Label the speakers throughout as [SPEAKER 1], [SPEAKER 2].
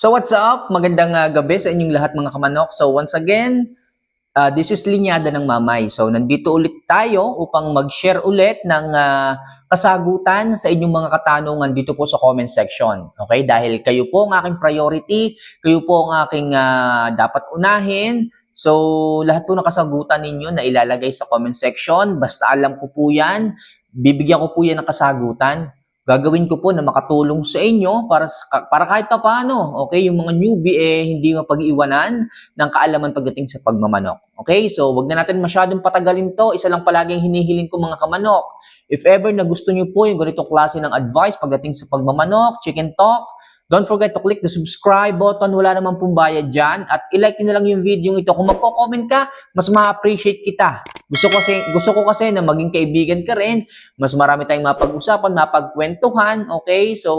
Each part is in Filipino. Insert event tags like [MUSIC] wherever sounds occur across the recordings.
[SPEAKER 1] So what's up? Magandang uh, gabi sa inyong lahat mga kamanok. So once again, uh, this is Linyada ng Mamay. So nandito ulit tayo upang mag-share ulit ng uh, kasagutan sa inyong mga katanungan dito po sa comment section. Okay? Dahil kayo po ang aking priority, kayo po ang aking uh, dapat unahin. So lahat po ng kasagutan ninyo na ilalagay sa comment section, basta alam ko po yan, bibigyan ko po yan ng kasagutan gagawin ko po na makatulong sa inyo para para kahit pa paano, okay, yung mga newbie eh hindi mapag-iwanan ng kaalaman pagdating sa pagmamanok. Okay? So, wag na natin masyadong patagalin 'to. Isa lang palaging hinihiling ko mga kamanok. If ever na gusto niyo po yung ganitong klase ng advice pagdating sa pagmamanok, chicken talk, Don't forget to click the subscribe button. Wala naman pong bayad dyan. At ilike nyo na lang yung video ito. Kung magko-comment ka, mas ma-appreciate kita. Gusto ko, kasi, gusto ko kasi na maging kaibigan ka rin. Mas marami tayong mapag-usapan, mapagkwentuhan. Okay? So,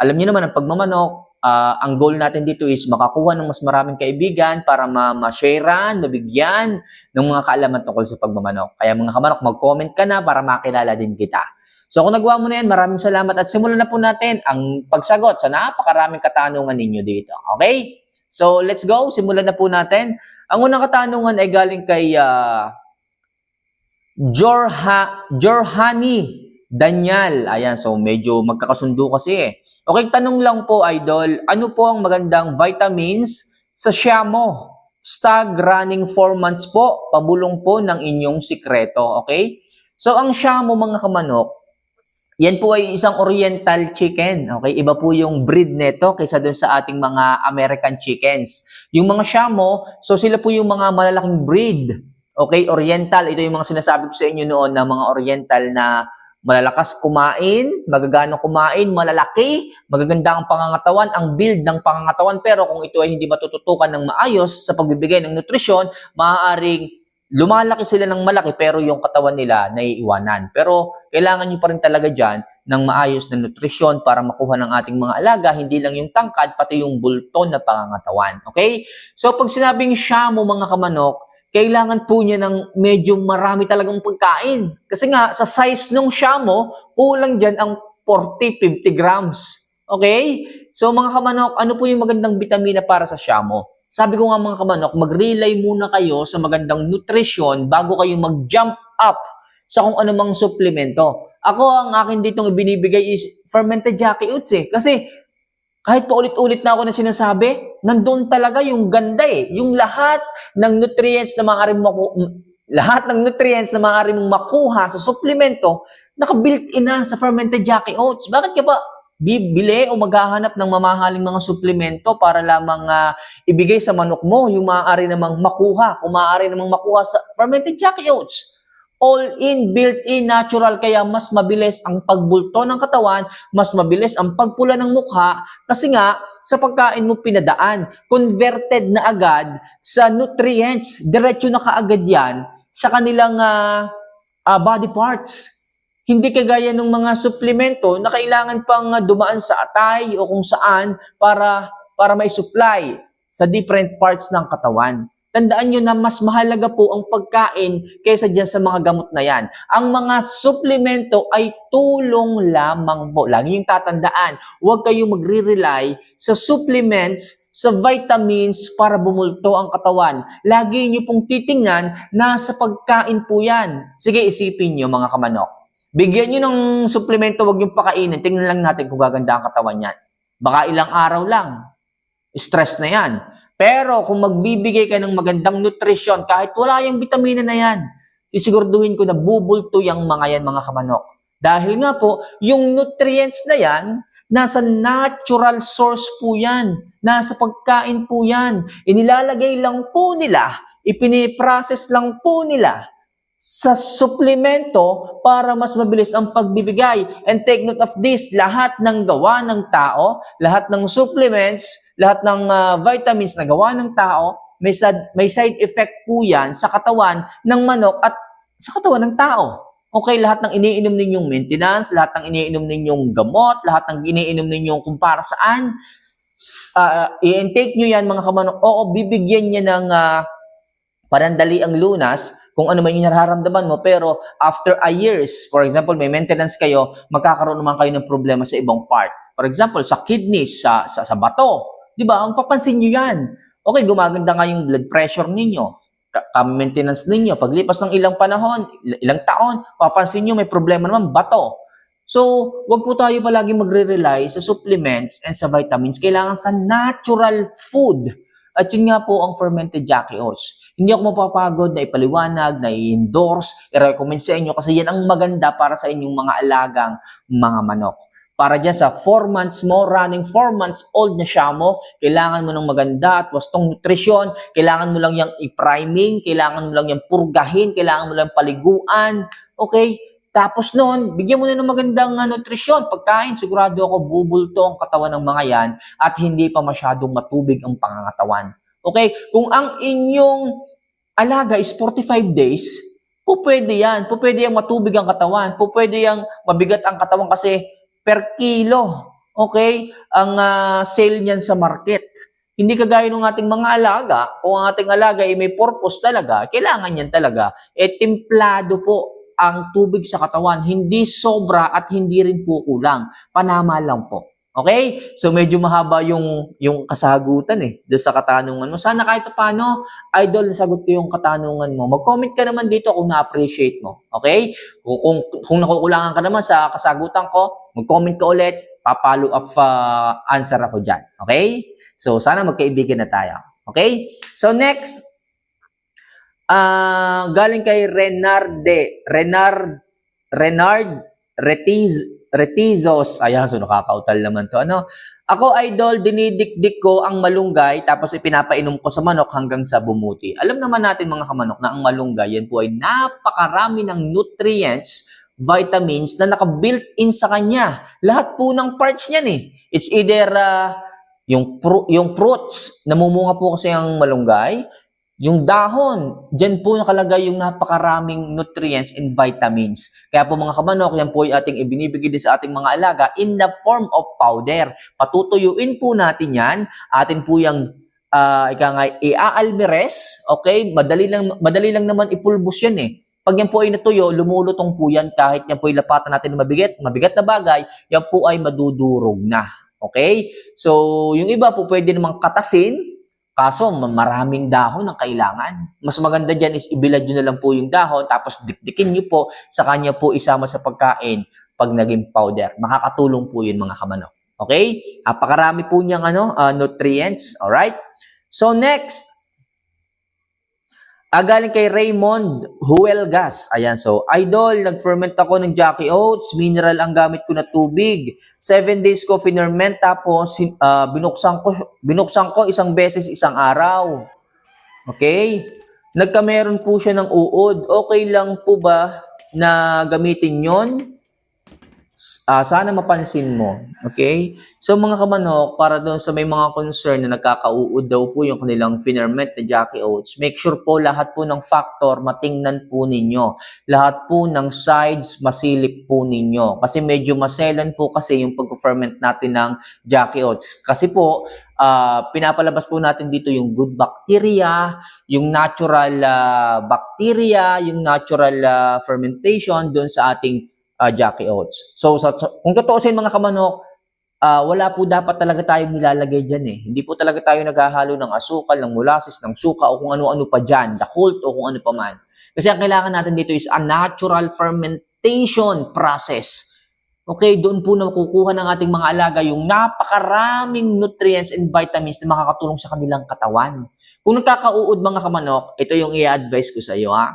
[SPEAKER 1] alam niyo naman, ang pagmamanok, uh, ang goal natin dito is makakuha ng mas maraming kaibigan para ma-sharean, mabigyan ng mga kaalaman tungkol sa pagmamanok. Kaya mga kamanok, mag-comment ka na para makilala din kita. So kung nagawa mo na yan, maraming salamat at simulan na po natin ang pagsagot sa napakaraming katanungan ninyo dito. Okay? So let's go, simulan na po natin. Ang unang katanungan ay galing kay uh, Jorha, Jorhani Daniel. Ayan, so medyo magkakasundo kasi eh. Okay, tanong lang po, Idol, ano po ang magandang vitamins sa Siamo? Stag running 4 months po, pabulong po ng inyong sikreto, okay? So, ang Siamo mga kamanok, yan po ay isang oriental chicken. Okay, iba po yung breed nito kaysa dun sa ating mga American chickens. Yung mga Shamo, so sila po yung mga malalaking breed. Okay, oriental. Ito yung mga sinasabi ko sa inyo noon na mga oriental na malalakas kumain, magagano kumain, malalaki, magaganda ang pangangatawan, ang build ng pangangatawan. Pero kung ito ay hindi matututukan ng maayos sa pagbibigay ng nutrisyon, maaaring lumalaki sila ng malaki pero yung katawan nila naiiwanan. Pero kailangan nyo pa rin talaga dyan ng maayos na nutrisyon para makuha ng ating mga alaga, hindi lang yung tangkad, pati yung bulto na pangangatawan. Okay? So pag sinabing siya mo mga kamanok, kailangan po niya ng medyo marami talagang pagkain. Kasi nga, sa size ng siya mo, kulang dyan ang 40-50 grams. Okay? So mga kamanok, ano po yung magandang vitamina para sa siya mo? Sabi ko nga mga kamanok, mag-rely muna kayo sa magandang nutrition bago kayo mag-jump up sa kung anumang suplemento. Ako, ang akin ditong ibinibigay is fermented jackie oats eh. Kasi kahit pa ulit-ulit na ako na sinasabi, nandun talaga yung ganda eh. Yung lahat ng nutrients na maaaring maku- lahat ng nutrients na maaaring makuha sa suplemento, naka-built-in na sa fermented jackie oats. Bakit ka ba bibili o maghahanap ng mamahaling mga suplemento para lamang uh, ibigay sa manok mo yung maaari namang makuha, kung maaari namang makuha sa fermented jackie oats. All-in, built-in, natural, kaya mas mabilis ang pagbulto ng katawan, mas mabilis ang pagpula ng mukha, kasi nga, sa pagkain mo pinadaan, converted na agad sa nutrients, diretso na kaagad yan sa kanilang uh, uh, body parts. Hindi kagaya ng mga suplemento na kailangan pang dumaan sa atay o kung saan para para may supply sa different parts ng katawan. Tandaan nyo na mas mahalaga po ang pagkain kaysa dyan sa mga gamot na yan. Ang mga suplemento ay tulong lamang po. Lagi yung tatandaan, huwag kayong magre-rely sa supplements, sa vitamins para bumulto ang katawan. Lagi nyo pong titingnan, nasa pagkain po yan. Sige, isipin nyo mga kamanok Bigyan nyo ng suplemento, wag yung pakainin. Tingnan lang natin kung gaganda ang katawan niyan. Baka ilang araw lang. Stress na yan. Pero kung magbibigay ka ng magandang nutrisyon, kahit wala yung vitamina na yan, isigurduhin ko na bubulto yung mga yan, mga kamanok. Dahil nga po, yung nutrients na yan, nasa natural source po yan. Nasa pagkain po yan. Inilalagay lang po nila, ipiniprocess lang po nila sa suplemento para mas mabilis ang pagbibigay. And take note of this, lahat ng gawa ng tao, lahat ng supplements, lahat ng uh, vitamins na gawa ng tao, may, sad, may side effect po yan sa katawan ng manok at sa katawan ng tao. Okay, lahat ng iniinom ninyong maintenance, lahat ng iniinom ninyong gamot, lahat ng iniinom ninyong kung para saan, uh, i-intake nyo yan mga kamanok. Oo, bibigyan niya ng uh, parandali ang lunas kung ano man yung nararamdaman mo. Pero after a years, for example, may maintenance kayo, magkakaroon naman kayo ng problema sa ibang part. For example, sa kidneys, sa, sa, sa bato, Di ba? Ang papansin nyo yan. Okay, gumaganda nga yung blood pressure ninyo, ka- ka-maintenance ninyo. Paglipas ng ilang panahon, il- ilang taon, papansin nyo may problema naman, bato. So, wag po tayo palagi magre-rely sa supplements and sa vitamins. Kailangan sa natural food. At yun nga po ang fermented Jackie Oats. Hindi ako mapapagod na ipaliwanag, na i-endorse, i-recommend sa inyo kasi yan ang maganda para sa inyong mga alagang mga manok. Para dyan sa 4 months mo, running 4 months old na siya mo, kailangan mo ng maganda at wastong nutrisyon, kailangan mo lang yung i-priming, kailangan mo lang yung purgahin, kailangan mo lang paliguan, okay? Tapos noon, bigyan mo na ng magandang uh, nutrisyon, pagkain, sigurado ako bubulto ang katawan ng mga yan at hindi pa masyadong matubig ang pangangatawan. Okay? Kung ang inyong alaga is 45 days, po pwede yan. Po pwede yung matubig ang katawan. Po pwede yung mabigat ang katawan kasi per kilo. Okay? Ang ah, sale niyan sa market. Hindi kagaya ng ating mga alaga, kung ang ating alaga ay may purpose talaga, kailangan yan talaga, eh templado po ang tubig sa katawan, hindi sobra at hindi rin po kulang. Panama lang po. Okay? So medyo mahaba yung yung kasagutan eh doon sa katanungan mo. Sana kahit paano, idol, nasagot ko yung katanungan mo. Mag-comment ka naman dito kung na-appreciate mo. Okay? Kung, kung, kung nakukulangan ka naman sa kasagutan ko, mag-comment ka ulit, papalo up uh, answer ako dyan. Okay? So sana magkaibigan na tayo. Okay? So next, ah galing kay Renarde, Renard, Renard Retiz, Retizos. Ayan, so nakakautal naman to. Ano? Ako, idol, dinidikdik ko ang malunggay tapos ipinapainom ko sa manok hanggang sa bumuti. Alam naman natin mga kamanok na ang malunggay, yan po ay napakarami ng nutrients, vitamins na naka-built in sa kanya. Lahat po ng parts niyan eh. It's either ah, yung, pru- yung fruits, namumunga po kasi ang malunggay, yung dahon, dyan po nakalagay yung napakaraming nutrients and vitamins. Kaya po mga kamanok, yan po ay ating ibinibigay din sa ating mga alaga in the form of powder. Patutuyuin po natin yan. Atin po yung uh, ika nga, i-almeres. Okay? Madali lang, madali lang naman ipulbos yan eh. Pag yan po ay natuyo, lumulutong po yan kahit yan po ay lapatan natin ng mabigat, mabigat na bagay, yan po ay madudurog na. Okay? So, yung iba po pwede namang katasin, Kaso ma- maraming dahon ang kailangan. Mas maganda dyan is ibilad nyo na lang po yung dahon tapos dikdikin nyo po sa kanya po isama sa pagkain pag naging powder. Makakatulong po yun mga kamanok. Okay? Napakarami po niyang ano, ah, nutrients. Alright? So next, Ah, galing kay Raymond Huelgas. Ayan, so, idol, nag-ferment ako ng Jackie Oats. Mineral ang gamit ko na tubig. Seven days ko finerment, tapos ah, binuksan, ko, binuksan ko isang beses isang araw. Okay? Nagkameron po siya ng uod. Okay lang po ba na gamitin yon? Ah, sana mapansin mo. Okay? So mga kamanok, para doon sa may mga concern na nagkakauod daw po yung kanilang finerment na Jackie Oats, make sure po lahat po ng factor matingnan po ninyo. Lahat po ng sides masilip po ninyo. Kasi medyo maselan po kasi yung pag-ferment natin ng Jackie Oats. Kasi po, ah, pinapalabas po natin dito yung good bacteria, yung natural ah, bacteria, yung natural ah, fermentation doon sa ating ah, Jackie Oats. So, sa, sa- kung totoosin mga kamanok, ah, wala po dapat talaga tayong nilalagay dyan eh. Hindi po talaga tayo naghahalo ng asukal, ng molasses, ng suka o kung ano-ano pa dyan, Yakult o kung ano pa man. Kasi ang kailangan natin dito is a natural fermentation process. Okay, doon po na makukuha ng ating mga alaga yung napakaraming nutrients and vitamins na makakatulong sa kanilang katawan. Kung nagkakauod mga kamanok, ito yung i-advise ko sa iyo ha.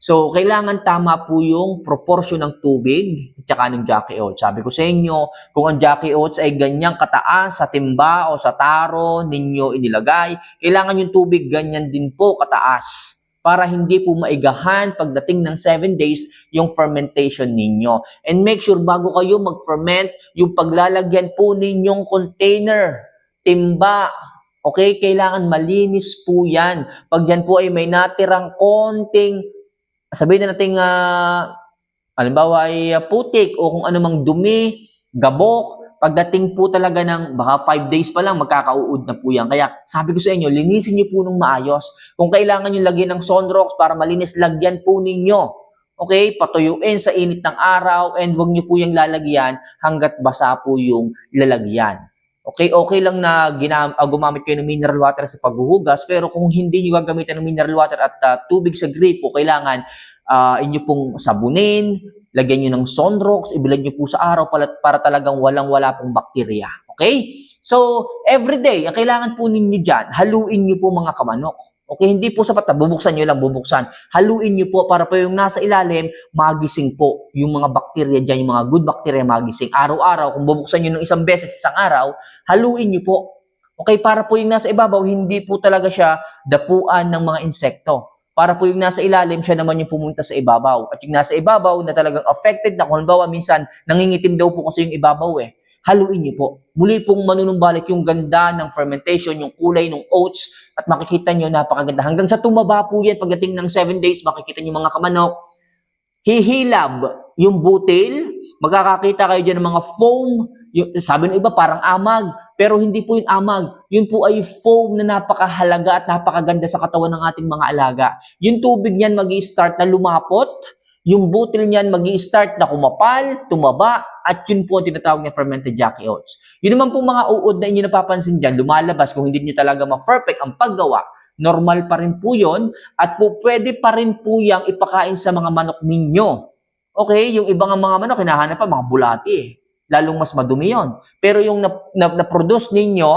[SPEAKER 1] So, kailangan tama po yung proportion ng tubig at saka ng Jackie Oats. Sabi ko sa inyo, kung ang Jackie Oats ay ganyang kataas sa timba o sa taro ninyo inilagay, kailangan yung tubig ganyan din po kataas para hindi po maigahan pagdating ng 7 days yung fermentation ninyo. And make sure bago kayo mag-ferment, yung paglalagyan po ninyong container, timba, okay, kailangan malinis po yan. Pag yan po ay may natirang konting sabihin na natin, uh, halimbawa ay ah, putik o kung anumang dumi, gabok, pagdating po talaga ng baka 5 days pa lang, magkakauud na po yan. Kaya sabi ko sa inyo, linisin niyo po nung maayos. Kung kailangan niyo lagyan ng sunrocks para malinis, lagyan po ninyo. Okay, patuyuin sa init ng araw and wag niyo po yung lalagyan hanggat basa po yung lalagyan. Okay, okay lang na ginam- ah, gumamit kayo ng mineral water sa paghuhugas, pero kung hindi nyo gagamitan ng mineral water at ah, tubig sa gripo, kailangan ah, inyo pong sabunin, lagyan nyo ng sunrocks, ibilad nyo po sa araw para, para talagang walang-wala pong bakterya. Okay? So, everyday, ang kailangan po ninyo dyan, haluin nyo po mga kamanok. Okay, hindi po sapat na bubuksan nyo lang, bubuksan. Haluin nyo po para po yung nasa ilalim, magising po yung mga bakterya dyan, yung mga good bacteria magising. Araw-araw, kung bubuksan nyo ng isang beses isang araw, haluin nyo po. Okay, para po yung nasa ibabaw, hindi po talaga siya dapuan ng mga insekto. Para po yung nasa ilalim, siya naman yung pumunta sa ibabaw. At yung nasa ibabaw na talagang affected na, kung halimbawa minsan, nangingitim daw po kasi yung ibabaw eh. Haluin niyo po. Muli pong manunumbalik yung ganda ng fermentation, yung kulay ng oats, at makikita nyo napakaganda. Hanggang sa tumaba po yan, pagdating ng 7 days, makikita nyo mga kamanok, hihilab yung butil, magkakakita kayo dyan ng mga foam, yung, sabi ng iba parang amag, pero hindi po yung amag. Yun po ay foam na napakahalaga at napakaganda sa katawan ng ating mga alaga. Yung tubig niyan mag start na lumapot, yung butil niyan mag start na kumapal, tumaba, at yun po ang tinatawag na fermented Jackie Oats. Yun naman po mga uod na inyo napapansin dyan, lumalabas kung hindi nyo talaga ma-perfect ang paggawa, normal pa rin po yun, at po pwede pa rin po yung ipakain sa mga manok ninyo. Okay, yung ibang mga manok, hinahanap pa mga bulati eh. Lalong mas madumi yon. Pero yung na, na, na-produce ninyo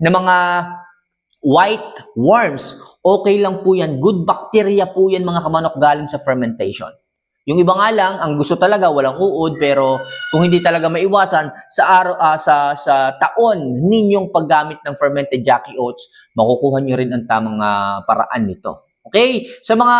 [SPEAKER 1] na mga white worms, okay lang po yan. Good bacteria po yan mga kamanok galing sa fermentation. Yung iba nga lang, ang gusto talaga walang uod pero kung hindi talaga maiwasan sa araw ah, sa sa taon ninyong paggamit ng fermented Jackie Oats, makukuha nyo rin ang tamang ah, paraan nito. Okay? Sa mga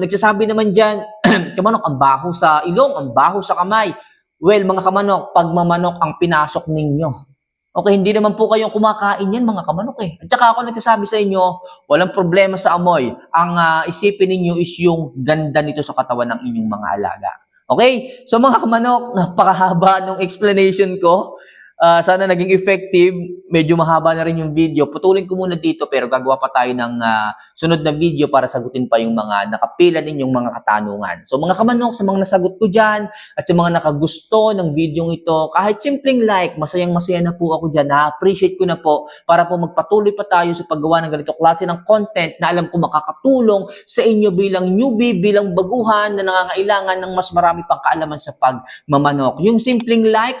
[SPEAKER 1] nagsasabi naman diyan, [CLEARS THROAT] kamanok ang baho sa ilong, ang baho sa kamay. Well, mga kamanok, pagmamanok ang pinasok ninyo. Okay, hindi naman po kayong kumakain yan mga kamanok eh. At saka ako nagsasabi sa inyo, walang problema sa amoy. Ang ah, isipin ninyo is yung ganda nito sa katawan ng inyong mga alaga. Okay? So mga kamanok, napakahaba ng explanation ko. Ah, sana naging effective. Medyo mahaba na rin yung video. Putulin ko muna dito pero gagawa pa tayo ng ah, sunod na video para sagutin pa yung mga nakapila ninyong mga katanungan. So mga kamanok, sa mga nasagot ko dyan at sa mga nakagusto ng video ito, kahit simpleng like, masayang masaya na po ako dyan. Na-appreciate ko na po para po magpatuloy pa tayo sa paggawa ng ganito klase ng content na alam ko makakatulong sa inyo bilang newbie, bilang baguhan na nangangailangan ng mas marami pang kaalaman sa pagmamanok. Yung simpleng like,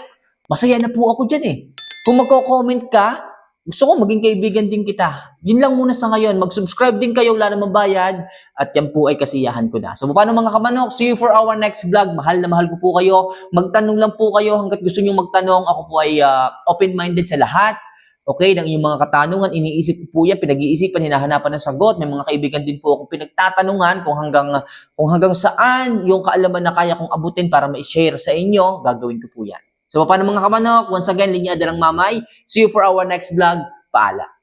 [SPEAKER 1] masaya na po ako dyan eh. Kung magko-comment ka, gusto ko maging kaibigan din kita. Yun lang muna sa ngayon. Mag-subscribe din kayo, wala namang bayad. At yan po ay kasiyahan ko na. So, paano mga kamanok? See you for our next vlog. Mahal na mahal ko po kayo. Magtanong lang po kayo hanggat gusto nyo magtanong. Ako po ay ah, open-minded sa lahat. Okay, ng inyong mga katanungan, iniisip ko po yan, pinag-iisipan, hinahanapan ng sagot. May mga kaibigan din po akong pinagtatanungan kung hanggang, kung hanggang saan yung kaalaman na kaya kong abutin para ma-share sa inyo, gagawin ko po yan. So, paano mga kamanok? Once again, linya ng mamay. See you for our next vlog. Paala.